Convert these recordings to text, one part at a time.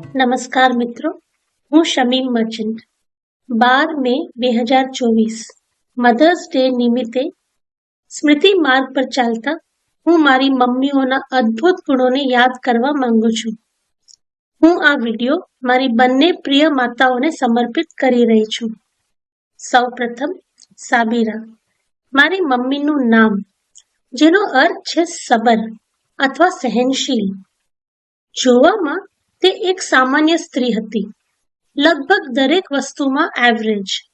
નમસ્કાર મિત્રો, હું શમીમ મર્ચન્ટ. બાર મે બે હજાર ચોવીસ મધર્સ ડે નિમિત્તે સ્મૃતિ માર્ગ પર ચાલતા હું મારી મમ્મીઓના અદ્ભુત ગુણોને યાદ કરવા માંગુ છું. હું આ વિડિયો મારી બંને પ્રિય માતાઓને સમર્પિત કરી રહી છું. સૌ પ્રથમ સાબિરા. મારી મમ્મીનું નામ, જેનો અર્થ છે સબર અથવા સહનશીલ. જોવામાં તે એક સામાન્ય સ્ત્રી હતી. લગભગ દરેક વસ્તુમાં એવરેજ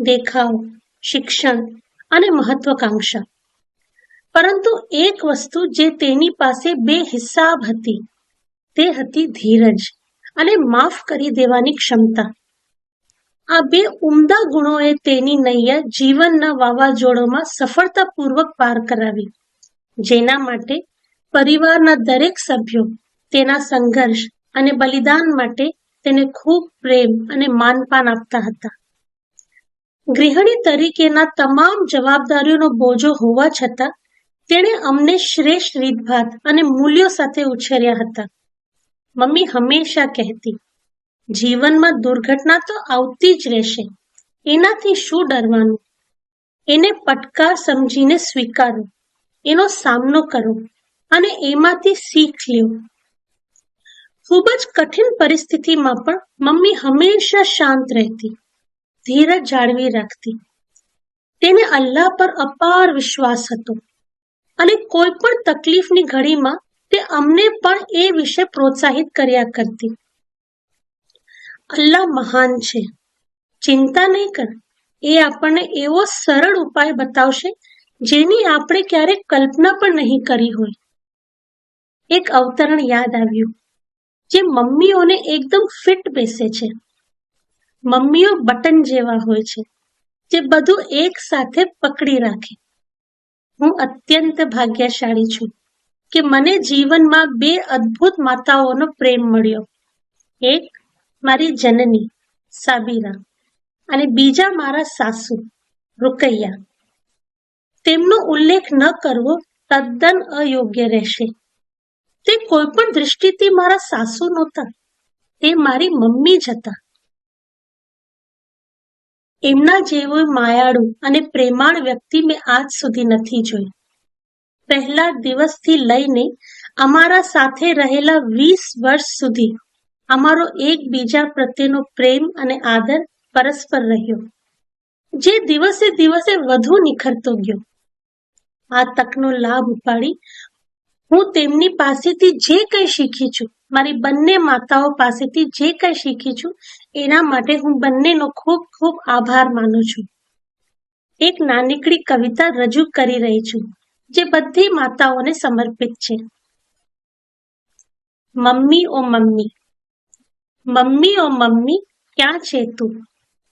દેખાવ, શિક્ષણ અને મહત્વકાંક્ષા. પરંતુ એક વસ્તુ જે તેની પાસે બે હિસાબ હતી, તે હતી ધીરજ અને માફ કરી દેવાની ક્ષમતા. આ બે ઉમદા ગુણોએ તેની નૈયા જીવનના વાવાઝોડોમાં સફળતાપૂર્વક પાર કરાવી. જેના માટે પરિવારના દરેક સભ્યો તેના સંઘર્ષ અને બલિદાન માટે તેને ખૂબ પ્રેમ અને માનપાન આપતા હતા. ગૃહિણી તરીકેના તમામ જવાબદારીઓનો બોજો હોવા છતાં, તેણે અમને શ્રેષ્ઠ રીતભાત અને મૂલ્યો સાથે ઉછેર્યા હતા. મમ્મી હંમેશા કહેતી, જીવનમાં દુર્ઘટના તો આવતી જ રહેશે. એનાથી શું ડરવાનું? એને પટકાર સમજીને સ્વીકારો. એનો સામનો કરો અને એમાંથી શીખ લ્યો. ખૂબ જ કઠિન પરિસ્થિતિમાં પણ મમ્મી હંમેશા શાંત રહેતી, ધીરજ જાળવી રાખતી. તેને અલ્લાહ પર અપાર વિશ્વાસ હતો અને કોઈ પણ તકલીફની ઘડીમાં તે અમને પણ એ વિશે પ્રોત્સાહિત કર્યા કરતી. અલ્લાહ મહાન છે, ચિંતા નહીં કર, એ આપણને એવો સરળ ઉપાય બતાવશે જેની આપણે ક્યારેક કલ્પના પણ નહીં કરી હોય. એક અવતરણ યાદ આવ્યું. જે મમ્મીઓને એકદમ ફિટ બેસે છે. મમ્મીઓ બટન જેવા હોય છે, જે બધું એક સાથે પકડી રાખે. હું અત્યંત ભાગ્યશાળી છું કે મને જીવનમાં બે અદ્ભુત માતાઓનો પ્રેમ મળ્યો. એક મારી જનની, સાબીરા, અને બીજા મારા સાસુ, રૂકૈયા. તેમનો ઉલ્લેખ ન કરવો તદ્દન અયોગ્ય રહેશે. તે કોઈ પણ દ્રષ્ટિથી મારા સાસુ નહોતા. તે મારી મમ્મી જ હતા. એમના જેવો માયાળુ અને પ્રેમાળ વ્યક્તિ મેં આજ સુધી નથી જોઈ. પહેલા દિવસથી લઈને અમારા સાથે રહેલા વીસ વર્ષ સુધી અમારો એકબીજા પ્રત્યેનો પ્રેમ અને આદર પરસ્પર રહ્યો. જે દિવસે દિવસે વધુ નિખરતો ગયો. આ તકનો લાભ ઉપાડી હું તેમની પાસેથી જે કંઈ શીખી છું, મારી બંને માતાઓ પાસેથી જે કંઈ શીખી છું, એના માટે હું બંનેનો ખૂબ ખૂબ આભાર માનું છું. એક નાનીકડી કવિતા રજૂ કરી રહી છું, જે બધી માતાઓને સમર્પિત છે. મમ્મી ઓ મમ્મી મમ્મી ઓ મમ્મી, ક્યાં છે તું?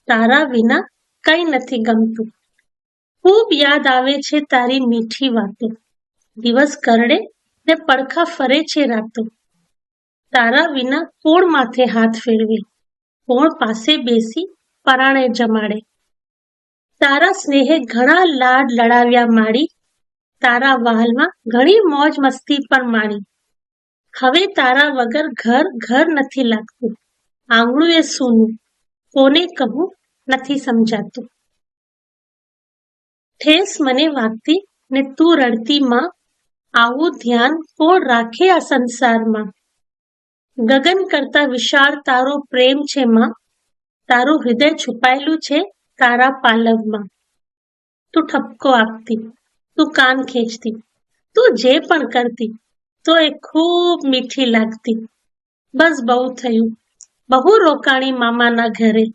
તારા વિના કઈ નથી ગમતું. ખૂબ યાદ આવે છે તારી મીઠી વાતો. દિવસ કરડે ને પડખા ફરે છે રાતો. તારા વિના કોણ માથે હાથ ફેરવે? કોણ પાસે બેસી પરાણે જમાડે? તારા સ્નેહે ઘણા લાડ લડાવ્યા માડી તારા વહાલમાં ઘણી મોજ મસ્તી પણ માણી હવે તારા વગર ઘર ઘર નથી લાગતું. આંગણું એ સૂનું. કોને કહું નથી સમજાતું. ઠેસ મને વાગતી ને તું રડતી માં આવું ધ્યાન કોણ રાખે આ સંસારમાં? ગગન કરતા વિશાળ તારો પ્રેમ છે માં. તારું હૃદય છુપાયેલું છે તારા પાલવમાં. તું ઠપકો આપતી, તું કાન ખેંચતી, તું જે પણ કરતી, તો એ ખૂબ મીઠી લાગતી. બસ બહુ થયું. બહુ રોકાણી મામાના ઘરે.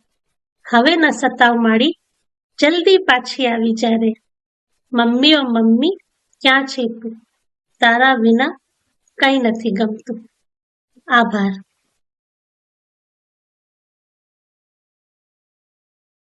હવે ન સતાવ માડી. જલ્દી પાછી આવી જ્યારે મમ્મી ઓ મમ્મી, ક્યાં છે તું? તારા વિના કંઈ નથી ગમતું. આભાર.